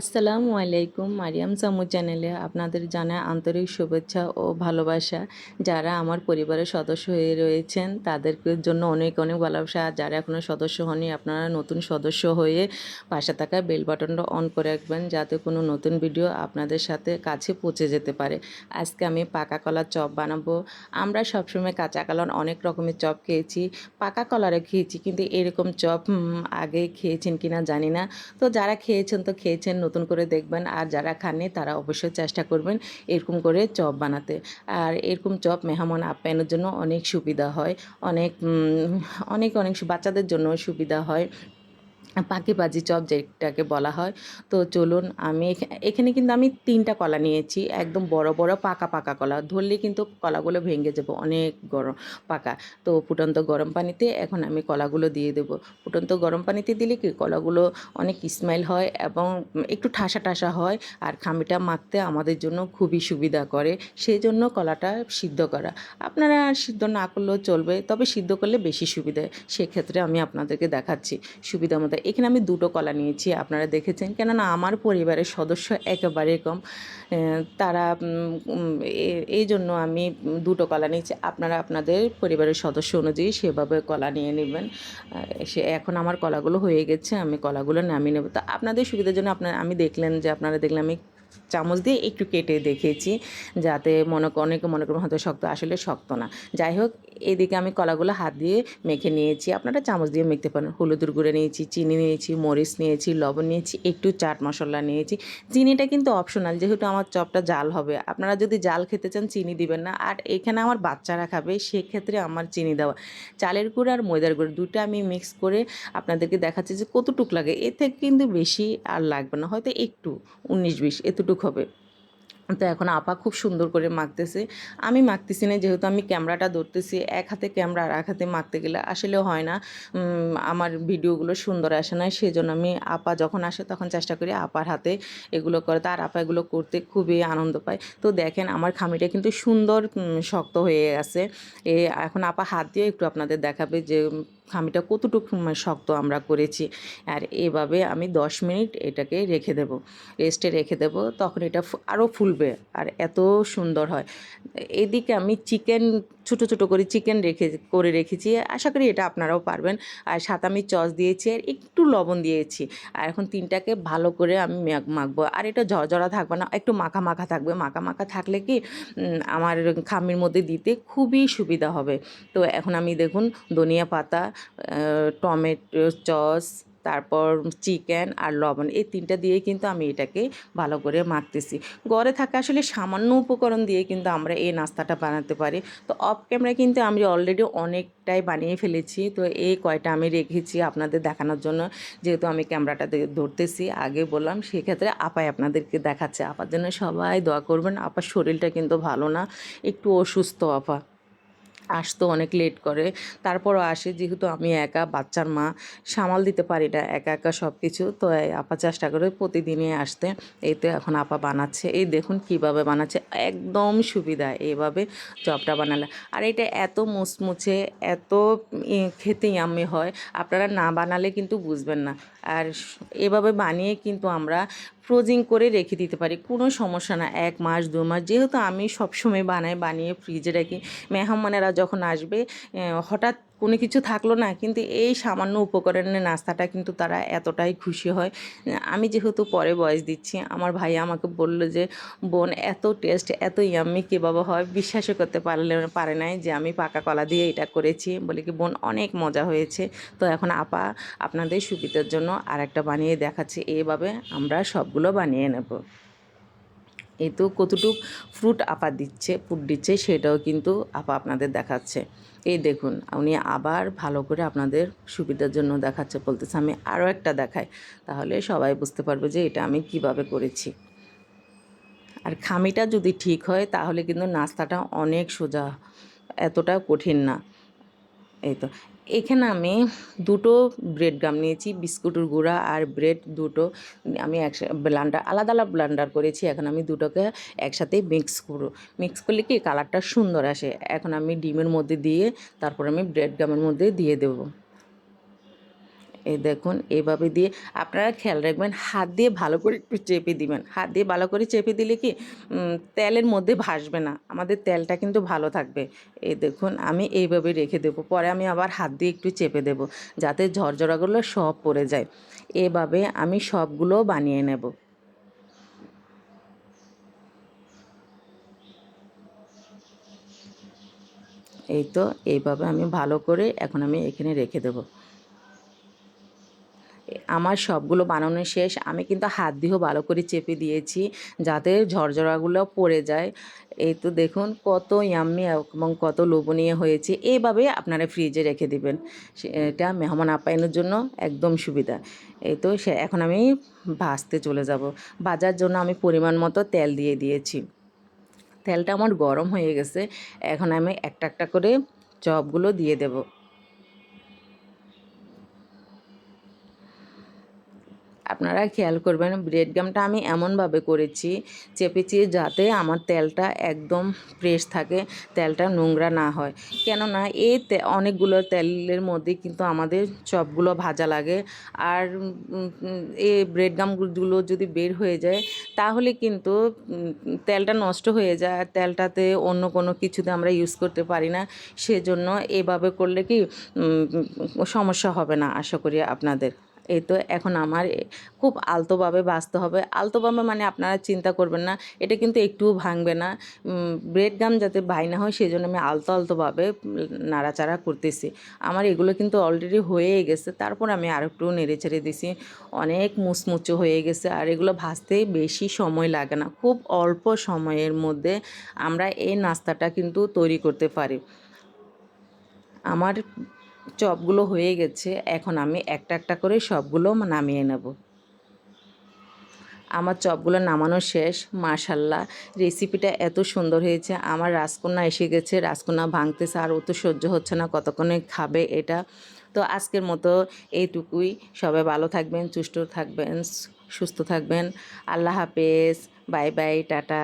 আসসালামু আলাইকুম মারিয়াম চামু চ্যানেলে আপনাদের জানায় আন্তরিক শুভেচ্ছা ও ভালোবাসা। যারা আমার পরিবারের সদস্য হয়ে রয়েছেন, তাদেরকে জন্য অনেক অনেক ভালোবাসা। যারা এখনও সদস্য হননি, আপনারা নতুন সদস্য হয়ে পাশে থাকা বেল বাটনটা অন করে রাখবেন, যাতে কোনো নতুন ভিডিও আপনাদের সাথে কাছে পৌঁছে যেতে পারে। আজকে আমি পাকা কলার চপ বানাবো। আমরা সবসময় কাঁচা কলার অনেক রকমের চপ খেয়েছি। পাকা কলারও খেয়েছি, কিন্তু এরকম চপ আগে খেয়েছেন কিনা জানি না। তো যারা খেয়েছেন তো খেয়েছেন নতুন করে দেখবেন আর যারা খাননি তারা অবশ্যই চেষ্টা করবেন এরকম করে চপ বানাতে। আর এরকম চপ মেহমান আপ্যায়নের জন্য অনেক সুবিধা হয়। অনেক অনেক অনেক বাচ্চাদের জন্য সুবিধা হয়। পাখিবাজি চপ যেটাকে বলা হয়। তো চলুন আমি এখা- এখানে কিন্তু আমি তিনটা কলা নিয়েছি, একদম বড় বড় পাকা পাকা কলা। ধরলে কিন্তু কলাগুলো ভেঙে যাবে, অনেক গরম, পাকা। তো ফুটন্ত গরম পানিতে এখন আমি কলাগুলো দিয়ে দেবো। ফুটন্ত গরম পানিতে দিলে কি, কলাগুলো অনেক স্মেল হয় এবং একটু ঠাসা ঠাসা হয় আর খামিটা মাখতে আমাদের জন্য খুবই সুবিধা করে। সেই জন্য কলাটা সিদ্ধ করা। আপনারা সিদ্ধ না করলেও চলবে, তবে সিদ্ধ করলে বেশি সুবিধা। সেক্ষেত্রে আমি আপনাদেরকে দেখাচ্ছি। সুবিধা মতো এখানে আমি দুটো কলা নিয়েছি, আপনারা দেখেছেন। কেননা আমার পরিবারের সদস্য একেবারে কম তারা এই জন্য আমি দুটো কলা নিয়েছি। আপনারা আপনাদের পরিবারের সদস্য অনুযায়ী সেভাবে কলা নিয়ে নেবেন। সে, এখন আমার কলাগুলো হয়ে গেছে, আমি কলাগুলো নামিয়ে নেব। তো আপনাদের সুবিধার জন্য আপনার, আমি দেখলেন যে আপনারা দেখলেন আমি চামচ দিয়ে একটু কেটে দেখেছি, যাতে মনে অনেকে মনে করুন হয়তো শক্ত, আসলে শক্ত না। যাই হোক, এদিকে আমি কলাগুলো হাত দিয়ে মেখে নিয়েছি। আপনারা চামচ দিয়ে মেখতে পারেন। হলুদের গুঁড়ো নিয়েছি, চিনি নিয়েছি, মরিচ নিয়েছি, লবণ নিয়েছি, একটু চাট মশলা নিয়েছি। চিনিটা কিন্তু অপশনাল যেহেতু আমার চপটা জাল হবে। আপনারা যদি জাল খেতে চান, চিনি দিবেন না। আর এখানে আমার বাচ্চারা খাবে, সেক্ষেত্রে আমার চিনি দেওয়া। চালের গুঁড়ো আর ময়দার গুঁড়ো দুটো আমি মিক্স করে আপনাদেরকে দেখাচ্ছি যে কতটুক লাগে। এর থেকে কিন্তু বেশি আর লাগবে না। হয়তো একটু, উনিশ বিশ এতটুক হবে। তো এখন আপা খুব সুন্দর করে মাখতেছে। আমি মাখতেছি না, যেহেতু আমি ক্যামেরাটা ধরতেছি, এক হাতে ক্যামেরা আর এক হাতে মাখতে গেলে আসলে হয় না। আমার ভিডিওগুলো সুন্দর আসে না সেই জন্য আমি আপা যখন আসে তখন চেষ্টা করি আপার হাতে এগুলো করে তার আপা এগুলো করতে খুবই আনন্দ পায়। তো দেখেন আমার খামিটা কিন্তু সুন্দর শক্ত হয়ে গেছে এখন আপা হাত দিয়ে একটু আপনাদের দেখাবে যে খামিটা কতটুকু শক্ত আমরা করেছি। আর এভাবে আমি দশ মিনিট এটাকে রেখে দেব। রেস্টে রেখে দেব, তখন এটা আরও ফুলবে। আর এত সুন্দর হয়। এদিকে আমি চিকেন ছোট ছোট করে চিকেন রেখে, করে রেখেছি। আশা করি এটা আপনারাও পারবেন। আর সাথে আমি চস দিয়েছি, আর একটু লবণ দিয়েছি। আর এখন তিনটাকে ভালো করে আমি মাখ- মাখবো। আর এটা ঝরঝরা থাকবে না, একটু মাখা মাখা থাকবে। মাখা মাখা থাকলে কি আমার খামির মধ্যে দিতে খুবই সুবিধা হবে। তো এখন আমি দেখুন, ধনিয়া পাতা টমেটো চস তারপর চিকেন আর লবণ, এই তিনটা দিয়ে কিন্তু আমি এটাকে ভালো করে মাখতেছি। ঘরে থাকা আসলে সামান্য উপকরণ দিয়ে কিন্তু আমরা এই নাস্তাটা বানাতে পারি। তো অফ ক্যামেরা কিন্তু আমি অলরেডি অনেকটাই বানিয়ে ফেলেছি। তো এই কয়টা আমি রেখেছি আপনাদের দেখানোর জন্য। যেহেতু আমি ক্যামেরাটা ধরতেছি, আগে বললাম, সেক্ষেত্রে আপাই আপনাদেরকে দেখাচ্ছে। আপার জন্য সবাই দোয়া করবেন, আপার শরীরটা কিন্তু ভালো না। একটু অসুস্থ, আপা। আসতো অনেক লেট করে। তারপরও আসে যেহেতু আমি একা, বাচ্চার মা, সামাল দিতে পারি না, একা একা সব কিছু তো আপা চেষ্টা করে প্রতিদিনই আসতে। এই তো এখন আপা বানাচ্ছে। এই দেখুন কীভাবে বানাচ্ছে। একদম সুবিধা এইভাবে চপটা বানালে। আর এটা এত মুচমুচে, এত খেতে ইয়াম্মি হয়। আপনারা না বানালে কিন্তু বুঝবেন না। আর এভাবে বানিয়ে কিন্তু আমরা ফ্রোজিং করে রেখে দিতে পারি। কোনো সমস্যা না। এক মাস, দু মাস, যেহেতু আমি সবসময় বানাই, বানিয়ে ফ্রিজে রাখি। মেহমানেরা যখন আসবে হঠাৎ কোনো কিছু থাকল না, কিন্তু এই সামান্য উপকরণের নাস্তাটা কিন্তু তারা এতটাই খুশি হয়। আমি যেহেতু পরে বয়স দিচ্ছি, আমার ভাই আমাকে বলল যে, বোন, এত টেস্ট, এত ইয়াম্মি কীভাবে হয়, বিশ্বাসও করতে পারলে, পারে নাই যে, আমি পাকা কলা দিয়ে এটা করেছি। বলে কি, বোন, অনেক মজা হয়েছে। তো এখন আপা আপনাদের সুবিধার জন্য আর একটা বানিয়ে দেখাচ্ছি। এইভাবে আমরা সবগুলো বানিয়ে নেব। এই তো কতটুক ফ্রুট আপা দিচ্ছে ফ্রুট দিচ্ছে, সেটাও কিন্তু আপা আপনাদের দেখাচ্ছে। এই দেখুন, উনি আবার ভালো করে আপনাদের সুবিধার জন্য দেখাচ্ছে, বলতেছে আমি আরও একটা দেখাই। তাহলে সবাই বুঝতে পারবে যে এটা আমি কীভাবে করেছি। আর খামিটা যদি ঠিক হয়, তাহলে কিন্তু নাস্তাটা অনেক সোজা, এতটা কঠিন না। এই তো। এখানে আমি দুটো ব্রেড গাম নিয়েছি, বিস্কুটের গুঁড়া আর ব্রেড দুটো। আমি একসাথে ব্লান্ডার আলাদা আলাদা ব্লান্ডার করেছি, এখন আমি দুটোকে একসাথে মিক্স করব। মিক্স করলে কি কালারটা সুন্দর আসে। এখন আমি ডিমের মধ্যে দিয়ে, তারপর আমি ব্রেড গামের মধ্যে দিয়ে দেবো। এই দেখুন এইভাবে দিয়ে আপনারা খেয়াল রাখবেন, হাত দিয়ে ভালো করে একটু চেপে দিবেন। হাত দিয়ে ভালো করে চেপে দিলে কি তেলের মধ্যে ভাসবে না। আমাদের তেলটা কিন্তু ভালো থাকবে। এই দেখুন, আমি এইভাবে রেখে দেবো। পরে আমি আবার হাত দিয়ে একটু চেপে দেবো, যাতে ঝরঝরাগুলো সব পড়ে যায়। এভাবে আমি সবগুলো বানিয়ে নেব। এই তো এইভাবে আমি ভালো করে এখন আমি এখানে রেখে দেবো। আমার সবগুলো বানানো শেষ। আমি কিন্তু হাত দিয়েও ভালো করে চেপে দিয়েছি যাতে ঝরঝরাগুলো পড়ে যায়। এই তো দেখুন কত ইয়াম্মি এবং কত লোভনীয় হয়েছে। এইভাবে আপনারা ফ্রিজে রেখে দিবেন। এটা মেহমান আপ্যায়নের জন্য একদম সুবিধা। এই তো সে, এখন আমি ভাজতে চলে যাব। ভাজার জন্য আমি পরিমাণ মতো তেল দিয়ে দিয়েছি। তেলটা আমার গরম হয়ে গেছে। এখন আমি একটা একটা করে চপগুলো দিয়ে দেবো। আপনারা খেয়াল করবেন ব্রেড গামটা আমি এমনভাবে করেছি চেপেছি যাতে আমার তেলটা একদম ফ্রেশ থাকে, তেলটা নোংরা না হয়। কেননা এই অনেকগুলো তেলের মধ্যে কিন্তু আমাদের চপগুলো ভাজা লাগে আর এই ব্রেড গামগুলো যদি বের হয়ে যায় তাহলে কিন্তু তেলটা নষ্ট হয়ে যায় তেলটাতে অন্য কোনো কিছুতে আমরা ইউজ করতে পারি না। সেজন্য এভাবে করলে কি সমস্যা হবে না, আশা করি আপনাদের। এই তো এখন আমার খুব আলতোভাবে বাঁচতে হবে। আলতোভাবে মানে আপনারা চিন্তা করবেন না, এটা কিন্তু একটুও ভাঙবে না। ব্রেড গাম যাতে ভাই না হয় সেই জন্য আমি আলতো আলতোভাবে নাড়াচাড়া করতেছি। আমার এগুলো কিন্তু অলরেডি হয়ে গেছে, তারপর আমি আর একটু নেড়ে ছেড়ে দিছি। অনেক মুচমুচো হয়ে গেছে আর এগুলো ভাজতে বেশি সময় লাগে না, খুব অল্প সময়ের মধ্যে আমরা এই নাস্তাটা কিন্তু তৈরি করতে পারি। আমার চপগুলো হয়ে গেছে, এখন আমি একটা একটা করে সবগুলো নামিয়ে নেব। আমার চপগুলো নামানো শেষ, মাশাল্লাহ রেসিপিটা এত সুন্দর হয়েছে। আমার রাজকন্যা এসে গেছে, রাজকন্যা ভাঙতেছে, আর ও তো সহ্য হচ্ছে না কতক্ষণে খাবে এটা। তো আজকের মতো এইটুকুই। সবাই ভালো থাকবেন, সুস্থ থাকবেন সুস্থ থাকবেন। আল্লাহ হাফেজ, বাই বাই, টাটা।